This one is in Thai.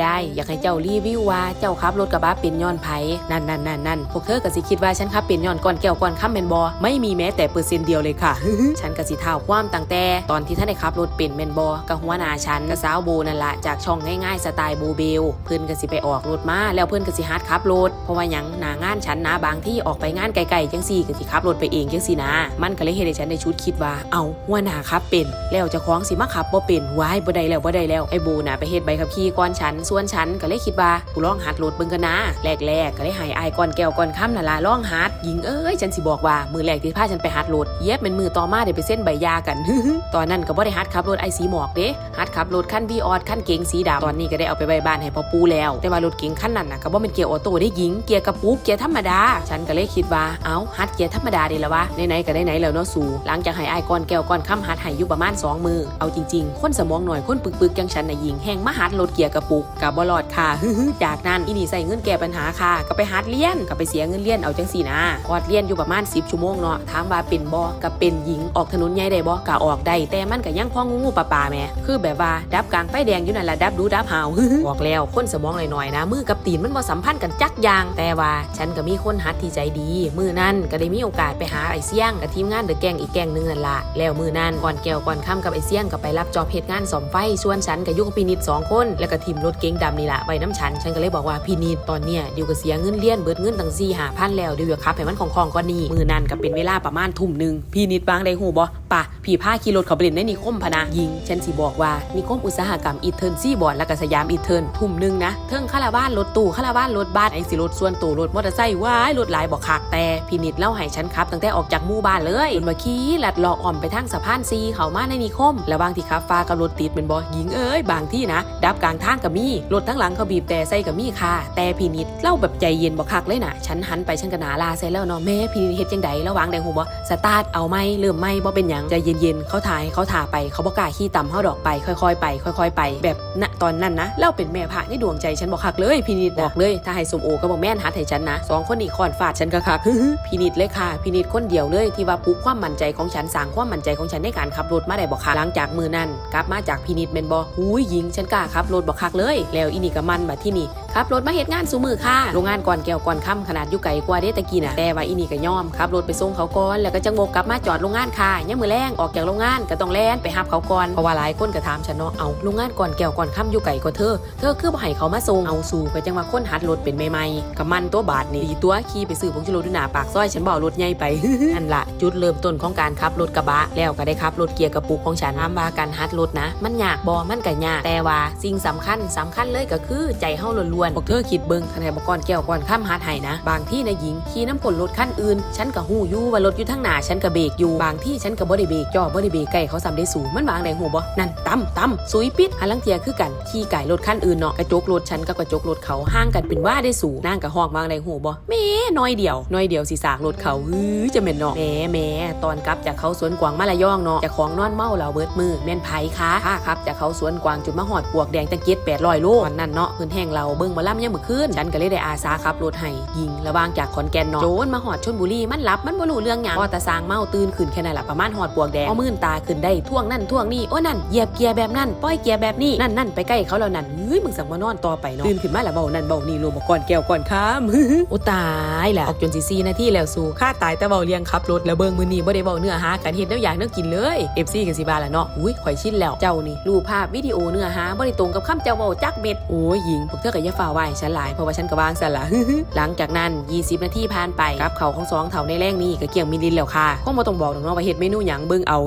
ยายอยากให้เจ้ารีวิวว่าเจ้าขับรถกระบะเป็นย้อนไผนั่นนั่นนั่นนั่นพวกเธอก็สิคิดว่าฉันขับเป็นย้อนก่อนแก้วก่อนข้ามแมนบอไม่มีแม้แต่เปอร์เซ็นต์เดียวเลยค่ะ ฉันก็สิเท่าความตั้งแต่ ตอนที่ท่านได้ขับรถเป็นแมนบอกัหัวหน้าฉันกับสาวโบนั่นละจากช่องง่ายๆสไตล์โบเบลเพื่อนก็สิไปออกรถมาแล้วเพื่อนก็สิฮัดขับรถเพราะว่าหยังหนางานฉันนะบางที่ออกไปงานไกลๆจังสี่ก็สิขับรถไปเองจังสี่นะมันก็เลยเฮ็ดให้ฉันได้ชุดคิดว่าเอาหัวหน้าขับเป็น แล้วเจะคล้าของสิมาขับบ่เป็นว้ายบ่ได้แล้วบ่ได้แล้วไอ้โบน่ะไปเฮ็ดใบขับขี่ก่อนฉันส่วนฉันก็เลยคิดว่ากูลองหัดรถเบิ่งกันนะแรกๆก็เลยให้อายก่อนแก้วก่อนค่ำน่ะล่ะลองหัดหญิงเอ้ยฉันสิบอกว่ามือแรกที่พาฉันไปหัดรถเย็บเป็นมือต่อมาได้ไปเส้นใบยากัน ตอนนั้นก็บ่ได้หัดขับรถไอสีหมอกเด้หัดขับรถคันวีออดคันเก๋งสีดำตอนนี้ก็ได้เอาไปไว้บ้านให้พ่อปูแล้ว แต่ว่ารถเก๋งคันนั้นน่ะก็บ่เป็นเกียร์ออโต้ได้หญิงเกียร์กระปุกเกียร์ธรรมดา ฉันก็เลยคิดว่าเอ้าหัดเกียร์ธรรมดาดีล้วะไหนๆก็ได้ไหนแล้วเนาะสู่หลังจากให้อายก่อนแก้วก่อนค่ำหัดให้อยู่ประมาณสองมือเอาจริงๆคนสมองหน่อยคนปึกๆจังฉันน่ะหญิงแห้งมาหัดรถเกียร์กระปุกกับบ่รอดค่ะฮึ่จากนั้นอีนี่ใส่เงินแก้ปัญหาค่ะ ก็ไปหัดเรียนก็ไปเสียเงินเรียนเอาจังสี่นะออดเรียนอยู่ประมาณ10ชั่วโมงเนาะถามว่าเป็นบ่กับเป็นหญิงออกถนนใหญ่ได้บ่ก็ออกได้แต่มันก็ยังพองูงูปลาปลาแม่คือแบบว่าดับกลางไฟแดงอยู่นั่นแหละดับดูดับหาวบอกแล้วคนสมองหน่อยๆนะมือกับตีนมันบ่สัมพันธ์กันจักอย่าง แต่ว่าฉันก็มีคนหัดที่ใจดี มือนั้นก็ได้มีโอกาสไปหาไอ้เสี่ยงกับทีมงานเดอะแกงอีกแกงหนึงนั่นละแล้วมือนั้นก่อนแก้วก่อนค่ำกับไอ้เสี่ยงก็ไปรับจอบเหตุงานสอมไฟส่วนฉันกับยุคปีนิดสองคน แล้วก็ทีมรถเก๋งดำนี่ละไว้น้ำฉัน ฉันก็เลยบอกว่าพี่นิดตอนเนี้ยเดี๋ยวก็เสียเงินเลี้ยนเบิดเงินตั้งสี่หาพันแล้วเดี๋ยวอย่าขับให้มันของของก่อนนี่มือนั้นก็เป็นเวลาประมาณทุ่มหนึ่งพี่นิดบางได้หูบ่ป่ะพี่พาขี่รถเขาไปเล่นในนิคมพนะยิง ฉันสิบอกว่านิคมอุตสาหกรรมอีเทิร์นซี่บอร์ดแล้วก็สยามอีเทิร์นทุ่มหนึ่งนะเทิงคาราบ้านรถตู้คาราบ้านรถบัสไอ้สิรถส่วนตัวรถมอเตอร์ไซค์ว้ายรถหลายบอกคักแต่พี่นิดเล่าให้ฉันขับตั้งแต่ออกจากหมู่บ้านเลยจนมาขี่ลัดเลาะอ่อมไปทางสะพานซีเขามาในนิคม แล้วบางที่ขับฟ้ากับรถติดเป็นบ่หญิงเอ้ยบางที่นะ ดับกลางทางกับมีรถทั้งหลังเขาบีบแต่ใส่กับมีค่ะ แต่พี่นิดเล่าแบบใจเย็นบอกคักเลยนะฉันหันไปฉันก็หนาลาใส่แล้วเนาะแม่พี่นิดเฮ็ดจังใดระวางได้หูบ่สตาร์ทเอาไหมเริ่มไหมบ่เป็นหยังใจเย็นๆเขาถ่ายเขาถ่าไปเขาบ่กล้าขี่ต่ำเฮาดอกไป ค่อยๆไป ค่อย ๆ ไป แบบณตอนนั้นนะเล่าเป็นแม่พระในดวงใจฉันบอกคักเลยพี่นิดบอกเลยถ้าให้สมโอก็บอกแม่นหัดให้ฉันนะสองคนนี้คอนฟาดฉันก็คักพี่นิดเลยค่ะพี่นิดคนเดียวเลยที่ว่าปลุกความมั่นใจของฉันสร้างความมั่นใจของฉันในการขับรถมาได้บอกค่ะหลังจากมือนั้นกลับมาจากพี่นิดเมนบอหูยหญิงฉันกล้าขับรถบอกคักเลยแล้วอีนี่ก็มันบัดที่นี่ขับรถมาเหตุงานสูมือค่ะโรงงานก่อนแก้วก่อนค่ำขนาดอยู่ไกลกว่าเด้ตะกี้น่ะแต่ว่าอีนี่ก็ยอมขับรถไปส่งเขาก่อนแล้วก็จังโบกกลับมาจอดโรงงานค่ะยังมือแรงออกจากโรงงานก็ต้องแล่นไปหับเขาก่อนเพราะว่าหลายคนก็ถามฉันเนาะเอาโรงงานก่อนแก้วก่อนค่ำอยู่ไกลกว่าเธอเธอคือบ่ให้เขามาส่งเอาสู่ก็จังว่าคนหัดรถเป็นใหม่ๆกับมันตัวบาทนี่ดีตัวขี่ไปซื้อผงชูรสด้วยหน้าปากซอยฉันบอกรถใหญ่ไปนั่นละจุดเริ่มต้นของการขับรถกระบะแล้วก็ได้ขับรถเกียร์กระปุกของฉันถามว่าการหัดรถนะ มันยากบอมันก็ยากแต่ว่าสิ่งสำคัญสำคัญเลยก็คือใจเฮาล้วนๆพวกเธอคิดเบิ่งขนาดบอกก่อนแก้วก่อนข้ามหัดให้นะ บางที่นะหญิงขี่น้ำกลรถคันอื่น ฉันก็หู้อยู่ว่ารถอยู่ทางหน้าฉันก็เบรกอยู่ บางที่ฉันก็บ่ได้เบรกจ่อบ่ได้เบรกใกล้เขาซ้ำได้สูงมันวางได้หูบ่นั่นตั้มตั้มสุยปิดหันลังเทียคือกันขี่ไก่รถคันอื่นเนาะกระจกรถฉันกับกระจกรถเขาห่างกันเป็นว่าได้สูงนางกับห้องวางได้หูบ่แม่น้อยเดียวน้อยเดียวสิสากรถเขาฮือจะแม่นเนาะแม่แม่ตอนกลับจากเขาสวนกวางมาละย่องเนาะเจะของนอนเมาเราเบิดมือแม่นไผคะค่ะครับจากเขาสวนกวางจุดมาหอดปวกแดงตะเกียบ800โลตอนนั้นเนาะพิ่นแห้งเราเบิ่งมาล่ำยังเมื้อคืนฉันก็เลยได้อาสาขับรถให้ยิงระวางจากขอนแก่นเนาะโจนมาหอดชลบุรีมันหลับมันบ่รู้เรื่องหยังพอตะสางเมาตื่นขึ้นแค่นั้นละประมาณหอดปวกแดงเอามื่นตาขึ้นได้ท่วงนั่นท่วงนี่โอ้นั่นเหยียบเกียร์แบบนั้นปล่อยเกียร์แบบนี้นั่นนั่นไปใกล้เขาแล้วนั่นเฮ้ยมึงสั่งมานอนต่อไปเนาะตื่นขึ้นมาล้วเบานั่นเบานี่รวมก่อนแก้วก่อนค้ามอ้ตายแหละออกจนซีซีนาทีแล้วสู่ค่าตายแต่เบาเลี้ยงขับรถแล้วเบิ่งมือนี้บ่ได้เบาเนื้อหากันเฮ็ดแล้วอยากเนื้อกินเลย FC กันสิบาละเนาะอุ้ยข่อยชินแล้วเจ้านี่รูปภาพวิดีโอเนื้อหาบ่ได้ตรงกับคำเจ้าเว้าจกเม็ดโอ้ยหญิงพวกเธอก็อย่าฝ่าไหวฉันหลายเพราะว่าฉันก็วางสละหลังจากนั้น 20 นาทีผ่านไปกับเขาของสองเถาในแรงนี้ก็เกี่ยงมิลลินแล้วค่ะคงมาต้องบอกหรอกเนาะว่าเห็ดเมนูหยังเบิ่งเอา